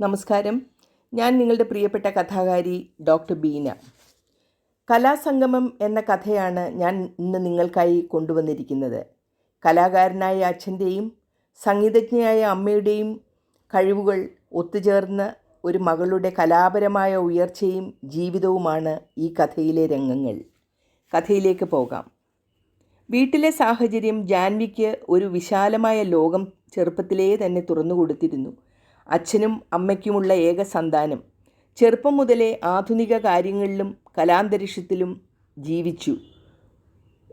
നമസ്കാരം. ഞാൻ നിങ്ങളുടെ പ്രിയപ്പെട്ട കഥാകാരി ഡോക്ടർ ബീന. കലാസംഗമം എന്ന കഥയാണ് ഞാൻ ഇന്ന് നിങ്ങൾക്കായി കൊണ്ടുവന്നിരിക്കുന്നത്. കലാകാരനായ അച്ഛന്റെയും സംഗീതജ്ഞയായ അമ്മയുടെയും കഴിവുകൾ ഒത്തുചേർന്ന് ഒരു മകളുടെ കലാപരമായ ഉയർച്ചയും ജീവിതവുമാണ് ഈ കഥയിലെ രംഗങ്ങൾ. കഥയിലേക്ക് പോകാം. വീട്ടിലെ സാഹചര്യം ജാൻവിക്ക് ഒരു വിശാലമായ ലോകം ചെറുപ്പത്തിലേ തന്നെ തുറന്നു കൊടുത്തിരുന്നു അച്ഛനും അമ്മയ്ക്കുമുള്ള ഏക സന്താനം. ചെറുപ്പം മുതലേ ആധുനിക കാര്യങ്ങളിലും കലാന്തരീക്ഷത്തിലും ജീവിച്ചു.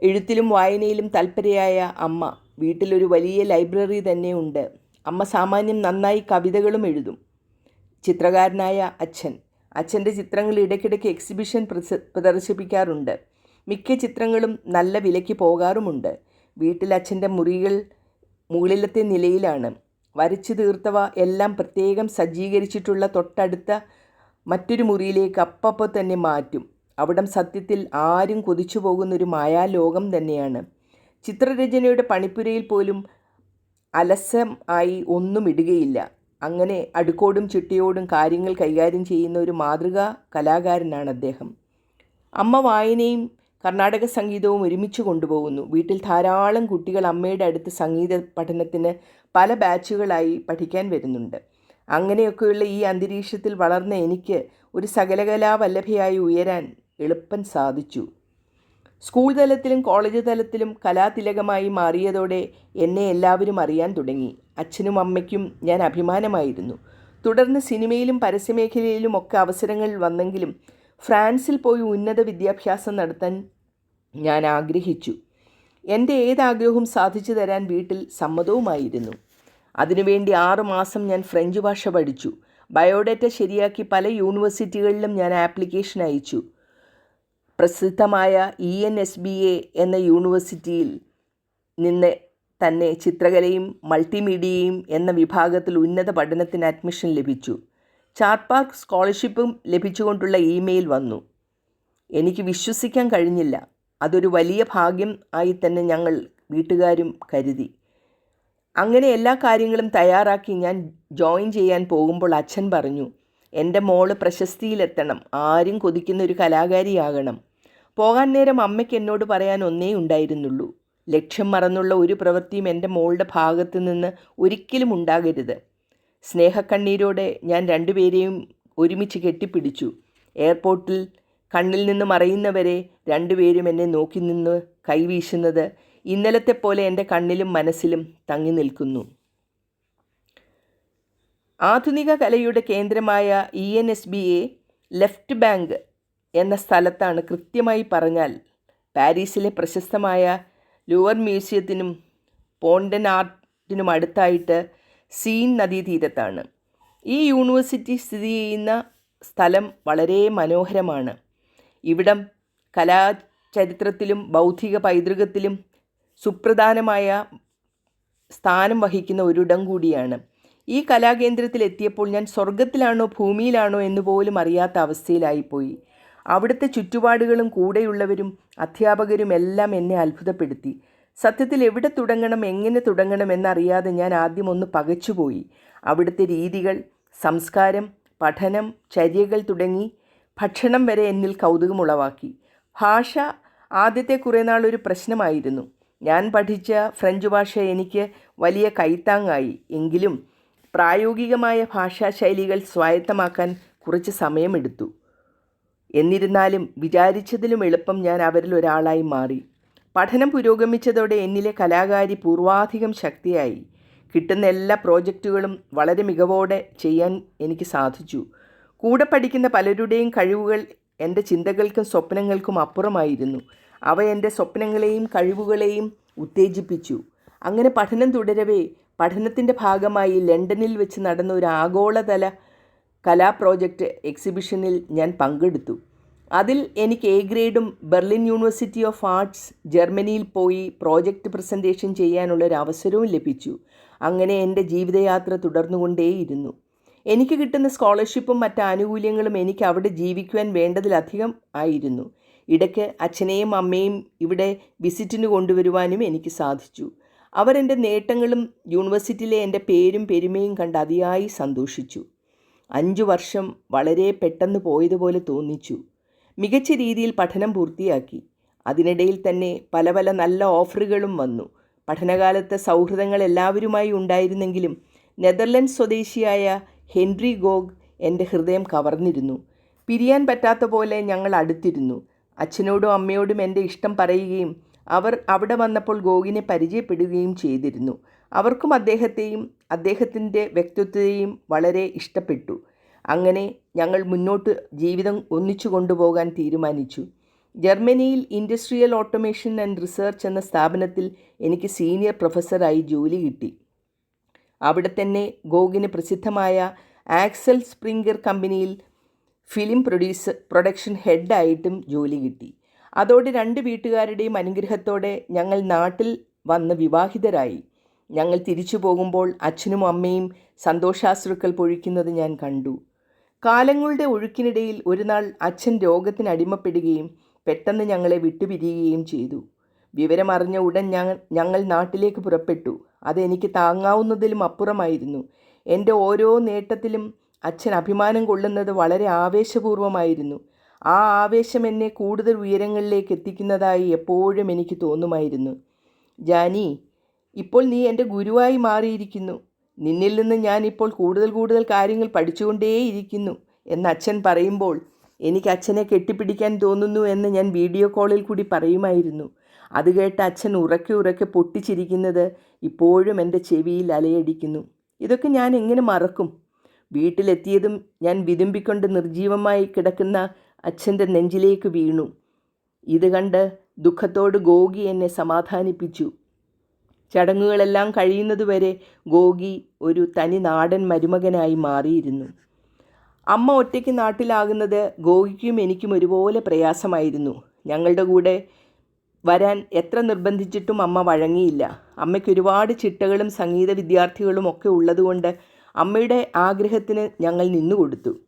എഴുത്തിലും വായനയിലും തൽപരയായ അമ്മ വീട്ടിലൊരു വലിയ ലൈബ്രറി തന്നെ ഉണ്ട്. അമ്മ സാമാന്യം നന്നായി കവിതകളും എഴുതും. ചിത്രകാരനായ അച്ഛൻ. അച്ഛന്റെ ചിത്രങ്ങൾ ഇടയ്ക്കിടയ്ക്ക് എക്സിബിഷൻ പ്രദർശിപ്പിക്കാറുണ്ട്. മിക്ക ചിത്രങ്ങളും നല്ല വിലയ്ക്ക് പോകാറുമുണ്ട്. വീട്ടിൽ അച്ഛന്റെ മുറികൾ മുകളിലത്തെ നിലയിലാണ്. വരച്ചു തീർത്തവ എല്ലാം പ്രത്യേകം സജ്ജീകരിച്ചിട്ടുള്ള തൊട്ടടുത്ത മറ്റൊരു മുറിയിലേക്ക് അപ്പപ്പോൾ തന്നെ മാറ്റും. അവിടം സത്യത്തിൽ ആരും കൊതിച്ചു പോകുന്നൊരു മായാലോകം തന്നെയാണ്. ചിത്രരചനയുടെ പണിപ്പുരയിൽ പോലും അലസം ആയി ഒന്നും ഇടുകയില്ല. അങ്ങനെ അടുക്കോടും ചിട്ടയോടും കാര്യങ്ങൾ കൈകാര്യം ചെയ്യുന്ന ഒരു മാതൃകാ കലാകാരനാണ് അദ്ദേഹം. അമ്മ വായനയും കർണാടക സംഗീതവും ഒരുമിച്ച് കൊണ്ടുപോകുന്നു. വീട്ടിൽ ധാരാളം കുട്ടികൾ അമ്മയുടെ അടുത്ത് സംഗീത പഠനത്തിന് പല ബാച്ചുകളായി പഠിക്കാൻ വരുന്നുണ്ട്. അങ്ങനെയൊക്കെയുള്ള ഈ അന്തരീക്ഷത്തിൽ വളർന്ന എനിക്ക് ഒരു സകലകലാവല്ലഭയായി ഉയരാൻ എളുപ്പം സാധിച്ചു. സ്കൂൾ തലത്തിലും കോളേജ് തലത്തിലും കലാതിലകമായി മാറിയതോടെ എന്നെ എല്ലാവരും അറിയാൻ തുടങ്ങി. അച്ഛനും അമ്മയ്ക്കും ഞാൻ അഭിമാനമായിരുന്നു. തുടർന്ന് സിനിമയിലും പരസ്യമേഖലയിലും ഒക്കെ അവസരങ്ങൾ വന്നെങ്കിലും ഫ്രാൻസിൽ പോയി ഉന്നത വിദ്യാഭ്യാസം നടത്താൻ ഞാൻ ആഗ്രഹിച്ചു. എന്റെ ഏതാഗ്രഹവും സാധിച്ചു തരാൻ വീട്ടിൽ സമ്മതവുമായിരുന്നു. അതിനുവേണ്ടി ആറുമാസം ഞാൻ ഫ്രഞ്ച് ഭാഷ പഠിച്ചു. ബയോഡേറ്റ ശരിയാക്കി പല യൂണിവേഴ്സിറ്റികളിലും ഞാൻ ആപ്ലിക്കേഷൻ അയച്ചു. പ്രസിദ്ധമായ E N S B A എന്ന യൂണിവേഴ്സിറ്റിയിൽ നിന്ന് തന്നെ ചിത്രകലയും മൾട്ടിമീഡിയയും എന്ന വിഭാഗത്തിൽ ഉന്നത പഠനത്തിന് അഡ്മിഷൻ ലഭിച്ചു. ചാർപാർക്ക് സ്കോളർഷിപ്പും ലഭിച്ചുകൊണ്ടുള്ള ഇമെയിൽ വന്നു. എനിക്ക് വിശ്വസിക്കാൻ കഴിഞ്ഞില്ല. അതൊരു വലിയ ഭാഗ്യം ആയി തന്നെ ഞങ്ങൾ വീട്ടുകാരും കരുതി. അങ്ങനെ എല്ലാ കാര്യങ്ങളും തയ്യാറാക്കി ഞാൻ ജോയിൻ ചെയ്യാൻ പോകുമ്പോൾ അച്ഛൻ പറഞ്ഞു എന്റെ മോൾ പ്രശസ്തിയിലെത്തണം. ആരും കൊതിക്കുന്ന ഒരു കലാകാരിയാകണം. പോകാൻ നേരം അമ്മയ്ക്ക് എന്നോട് പറയാൻ ഒന്നേ ഉണ്ടായിരുന്നുള്ളൂ. ലക്ഷ്യം മറന്നുള്ള ഒരു പ്രവൃത്തിയും എന്റെ മോളുടെ ഭാഗത്തു നിന്ന് ഒരിക്കലും ഉണ്ടാകരുത്. സ്നേഹക്കണ്ണീരോടെ ഞാൻ രണ്ടുപേരെയും ഒരുമിച്ച് കെട്ടിപ്പിടിച്ചു. എയർപോർട്ടിൽ കണ്ണിൽ നിന്ന് മറയുന്നവരെ രണ്ടുപേരും എന്നെ നോക്കി നിന്ന് കൈവീശുന്നത് ഇന്നലത്തെ പോലെ എന്റെ കണ്ണിലും മനസ്സിലും തങ്ങി നിൽക്കുന്നു. ആധുനിക കലയുടെ കേന്ദ്രമായ E N S B A left bank എന്ന സ്ഥലത്താണ് കൃത്യമായി പറഞ്ഞാൽ പാരീസിലെ പ്രശസ്തമായ ലൂവർ മ്യൂസിയത്തിനും പോണ്ടൻ ആർട്ടിനും അടുത്തായിട്ട് സീൻ നദീതീരത്താണ്. ഈ യൂണിവേഴ്സിറ്റി സ്ഥിതി ചെയ്യുന്ന സ്ഥലം വളരെ മനോഹരമാണ്. ഇവിടം കലാചരിത്രത്തിലും ബൗദ്ധിക പൈതൃകത്തിലും സുപ്രധാനമായ സ്ഥാനം വഹിക്കുന്ന ഒരിടം കൂടിയാണ്. ഈ കലാകേന്ദ്രത്തിൽ എത്തിയപ്പോൾ ഞാൻ സ്വർഗത്തിലാണോ ഭൂമിയിലാണോ എന്ന് പോലും അറിയാത്ത അവസ്ഥയിലായിപ്പോയി. അവിടുത്തെ ചുറ്റുപാടുകളും കൂടെയുള്ളവരും അധ്യാപകരും എല്ലാം എന്നെ അത്ഭുതപ്പെടുത്തി. സത്യത്തിൽ എവിടെ തുടങ്ങണം എങ്ങനെ തുടങ്ങണം എന്നറിയാതെ ഞാൻ ആദ്യം ഒന്ന് പകച്ചുപോയി. അവിടുത്തെ രീതികൾ സംസ്കാരം പഠനം ചര്യകൾ തുടങ്ങി ഭക്ഷണം വരെ എന്നിൽ കൗതുകമുളവാക്കി. ഭാഷ ആദ്യത്തെ കുറേ നാളൊരു പ്രശ്നമായിരുന്നു. ഞാൻ പഠിച്ച ഫ്രഞ്ച് ഭാഷ എനിക്ക് വലിയ കൈത്താങ്ങായി. എങ്കിലും പ്രായോഗികമായ ഭാഷാശൈലികൾ സ്വായത്തമാക്കാൻ കുറച്ച് സമയമെടുത്തു. എന്നിരുന്നാലും വിചാരിച്ചതിലും എളുപ്പം ഞാൻ അവരിൽ ഒരാളായി മാറി. പഠനം പുരോഗമിച്ചതോടെ എന്നിലെ കലാകാരി പൂർവാധികം ശക്തിയായി. കിട്ടുന്ന എല്ലാ പ്രോജക്റ്റുകളും വളരെ മികവോടെ ചെയ്യാൻ എനിക്ക് സാധിച്ചു. കൂടെ പഠിക്കുന്ന പലരുടെയും കഴിവുകൾ എന്റെ ചിന്തകൾക്കും സ്വപ്നങ്ങൾക്കും അപ്പുറമായിരുന്നു. അവ എന്റെ സ്വപ്നങ്ങളെയും കഴിവുകളെയും ഉത്തേജിപ്പിച്ചു. അങ്ങനെ പഠനം തുടരവേ പഠനത്തിന്റെ ഭാഗമായി ലണ്ടനിൽ വെച്ച് നടന്ന ഒരു ആഗോളതല കലാ പ്രോജക്റ്റ് എക്സിബിഷനിൽ ഞാൻ പങ്കെടുത്തു. അതിൽ എനിക്ക് എ ഗ്രേഡും ബെർലിൻ യൂണിവേഴ്സിറ്റി ഓഫ് ആർട്സ് ജർമ്മനിയിൽ പോയി പ്രോജക്റ്റ് പ്രസന്റേഷൻ ചെയ്യാനുള്ള അവസരവും ലഭിച്ചു. അങ്ങനെ എന്റെ ജീവിതയാത്ര തുടർന്നുകൊണ്ടേയിരുന്നു. എനിക്ക് കിട്ടുന്ന സ്കോളർഷിപ്പും മറ്റ് ആനുകൂല്യങ്ങളും എനിക്ക് അവിടെ ജീവിക്കുവാൻ വേണ്ടതിലധികം ആയിരുന്നു. ഇടയ്ക്ക് അച്ഛനെയും അമ്മയും ഇവിടെ വിസിറ്റിന് കൊണ്ടുവരുവാനും എനിക്ക് സാധിച്ചു. അവരെന്റെ നേട്ടങ്ങളും യൂണിവേഴ്സിറ്റിയിലെ എന്റെ പേരും പെരുമയും കണ്ട് അതിയായി സന്തോഷിച്ചു. അഞ്ചു വർഷം വളരെ പെട്ടെന്ന് പോയതുപോലെ തോന്നിച്ചു. മികച്ച രീതിയിൽ പഠനം പൂർത്തിയാക്കി. അതിനിടയിൽ തന്നെ പല പല നല്ല ഓഫറുകളും വന്നു. പഠനകാലത്തെ സൗഹൃദങ്ങൾ എല്ലാവരുമായി ഉണ്ടായിരുന്നെങ്കിലും നെതർലൻഡ് സ്വദേശിയായ ഹെൻറി ഗോഗ് എന്റെ ഹൃദയം കവർന്നിരുന്നു. പിരിയാൻ പറ്റാത്ത പോലെ ഞങ്ങൾ അടുത്തിരുന്നു. അച്ഛനോടും അമ്മയോടും എന്റെ ഇഷ്ടം പറയുകയും അവർ അവിടെ വന്നപ്പോൾ ഗോഗിനെ പരിചയപ്പെടുകയും ചെയ്തിരുന്നു. അവർക്കും അദ്ദേഹത്തെയും അദ്ദേഹത്തിന്റെ വ്യക്തിത്വത്തെയും വളരെ ഇഷ്ടപ്പെട്ടു. അങ്ങനെ ഞങ്ങൾ മുന്നോട്ട് ജീവിതം ഒന്നിച്ചു കൊണ്ടുപോകാൻ തീരുമാനിച്ചു. ജർമ്മനിയിൽ ഇൻഡസ്ട്രിയൽ ഓട്ടോമേഷൻ ആൻഡ് റിസർച്ച് എന്ന സ്ഥാപനത്തിൽ എനിക്ക് സീനിയർ പ്രൊഫസറായി ജോലി കിട്ടി. അവിടെ തന്നെ ഗോഗിന് പ്രസിദ്ധമായ ആക്സൽ സ്പ്രിംഗർ കമ്പനിയിൽ ഫിലിം പ്രൊഡ്യൂസർ പ്രൊഡക്ഷൻ ഹെഡായിട്ടും ജോലി കിട്ടി. അതോടെ രണ്ട് വീട്ടുകാരുടെയും അനുഗ്രഹത്തോടെ ഞങ്ങൾ നാട്ടിൽ വന്ന് വിവാഹിതരായി. ഞങ്ങൾ തിരിച്ചു പോകുമ്പോൾ അച്ഛനും അമ്മയും സന്തോഷാശ്രുക്കൾ പൊഴിക്കുന്നത് ഞാൻ കണ്ടു. കാലങ്ങളുടെ ഒഴുക്കിനിടയിൽ ഒരു നാൾ അച്ഛൻ രോഗത്തിന് അടിമപ്പെടുകയും പെട്ടെന്ന് ഞങ്ങളെ വിട്ടുപിരിയുകയും ചെയ്തു. വിവരമറിഞ്ഞ ഉടൻ ഞങ്ങൾ ഞങ്ങൾ നാട്ടിലേക്ക് പുറപ്പെട്ടു. അതെനിക്ക് താങ്ങാവുന്നതിലും അപ്പുറമായിരുന്നു. എന്റെ ഓരോ നേട്ടത്തിലും അച്ഛൻ അഭിമാനം കൊള്ളുന്നത് വളരെ ആവേശപൂർവമായിരുന്നു ആ ആവേശം എന്നെ കൂടുതൽ ഉയരങ്ങളിലേക്ക് എത്തിക്കുന്നതായി എപ്പോഴും എനിക്ക് തോന്നുമായിരുന്നു. ജാനി ഇപ്പോൾ നീ എന്റെ ഗുരുവായി മാറിയിരിക്കുന്നു. നിന്നിൽ നിന്ന് ഞാൻ ഇപ്പോൾ കൂടുതൽ കൂടുതൽ കാര്യങ്ങൾ പഠിച്ചുകൊണ്ടേയിരിക്കുന്നു എന്ന് അച്ഛൻ പറയുമ്പോൾ എനിക്ക് അച്ഛനെ കെട്ടിപ്പിടിക്കാൻ തോന്നുന്നു എന്ന് ഞാൻ വീഡിയോ കോളിൽ കൂടി പറയുമായിരുന്നു. അത് കേട്ട് അച്ഛൻ ഉറക്കെ ഉറക്കെ പൊട്ടിച്ചിരിക്കുന്നത് ഇപ്പോഴും എന്റെ ചെവിയിൽ അലയടിക്കുന്നു. ഇതൊക്കെ ഞാൻ എങ്ങനെ മറക്കും? വീട്ടിലെത്തിയതും ഞാൻ വിതുമ്പിക്കൊണ്ട് നിർജീവമായി കിടക്കുന്ന അച്ഛന്റെ നെഞ്ചിലേക്ക് വീണു. ഇത് കണ്ട് ദുഃഖത്തോട് ഗോഗി എന്നെ സമാധാനിപ്പിച്ചു. ചടങ്ങുകളെല്ലാം കഴിയുന്നതുവരെ ഗോഗി ഒരു തനി നാടൻ മരുമകനായി മാറിയിരുന്നു. അമ്മ ഒറ്റയ്ക്ക് നാട്ടിലാകുന്നത് ഗോഗിക്കും എനിക്കും ഒരുപോലെ പ്രയാസമായിരുന്നു. ഞങ്ങളുടെ കൂടെ വരാൻ എത്ര നിർബന്ധിച്ചിട്ടും അമ്മ വഴങ്ങിയില്ല. അമ്മയ്ക്ക് ഒരുപാട് ചിട്ടകളും സംഗീത വിദ്യാർത്ഥികളും ഒക്കെ ഉള്ളതുകൊണ്ട് അമ്മയുടെ ആഗ്രഹത്തിന് ഞങ്ങൾ നിന്നുകൊടുത്തു.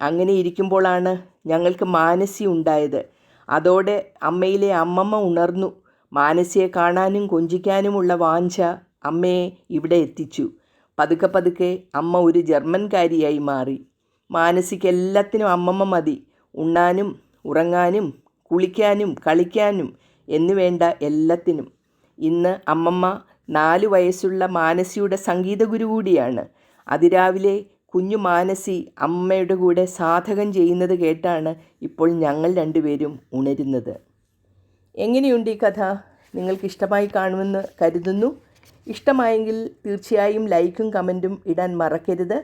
അങ്ങനെ ഇരിക്കുമ്പോഴാണ് ഞങ്ങൾക്ക് മാനസി ഉണ്ടായത്. അതോടെ അമ്മയിലെ അമ്മമ്മ ഉണർന്നു. മാനസിയെ കാണാനും കൊഞ്ചിക്കാനുമുള്ള വാഞ്ച അമ്മയെ ഇവിടെ എത്തിച്ചു. പതുക്കെ പതുക്കെ അമ്മ ഒരു ജർമ്മൻകാരിയായി മാറി. മാനസിക്ക് എല്ലാത്തിനും അമ്മമ്മ മതി. ഉണ്ണാനും ഉറങ്ങാനും കുളിക്കാനും കളിക്കാനും എന്നുവേണ്ട എല്ലാത്തിനും. ഇന്ന് അമ്മമ്മ നാല് വയസ്സുള്ള മാനസിയുടെ സംഗീത ഗുരു കൂടിയാണ്. അതിരാവിലെ കുഞ്ഞു മാനസി അമ്മയുടെ കൂടെ സാധകം ചെയ്യുന്നത് കേട്ടാണ് ഇപ്പോൾ ഞങ്ങൾ രണ്ടുപേരും ഉണരുന്നത്. എങ്ങനെയുണ്ട് ഈ കഥ? നിങ്ങൾക്ക് ഇഷ്ടമായി കാണുമെന്ന് കരുതുന്നു. ഇഷ്ടമായെങ്കിൽ തീർച്ചയായും ലൈക്കും കമന്റും ഇടാൻ മറക്കരുത്.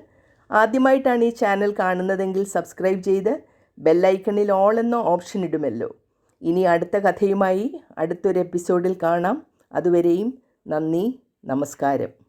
ആദ്യമായിട്ടാണ് ഈ ചാനൽ കാണുന്നതെങ്കിൽ സബ്സ്ക്രൈബ് ചെയ്ത് ബെല്ലൈക്കണിൽ ഓൾ എന്ന ഓപ്ഷൻ ഇടുമല്ലോ. ഇനി അടുത്ത കഥയുമായി അടുത്തൊരു എപ്പിസോഡിൽ കാണാം. അതുവരെയും നന്ദി നമസ്കാരം.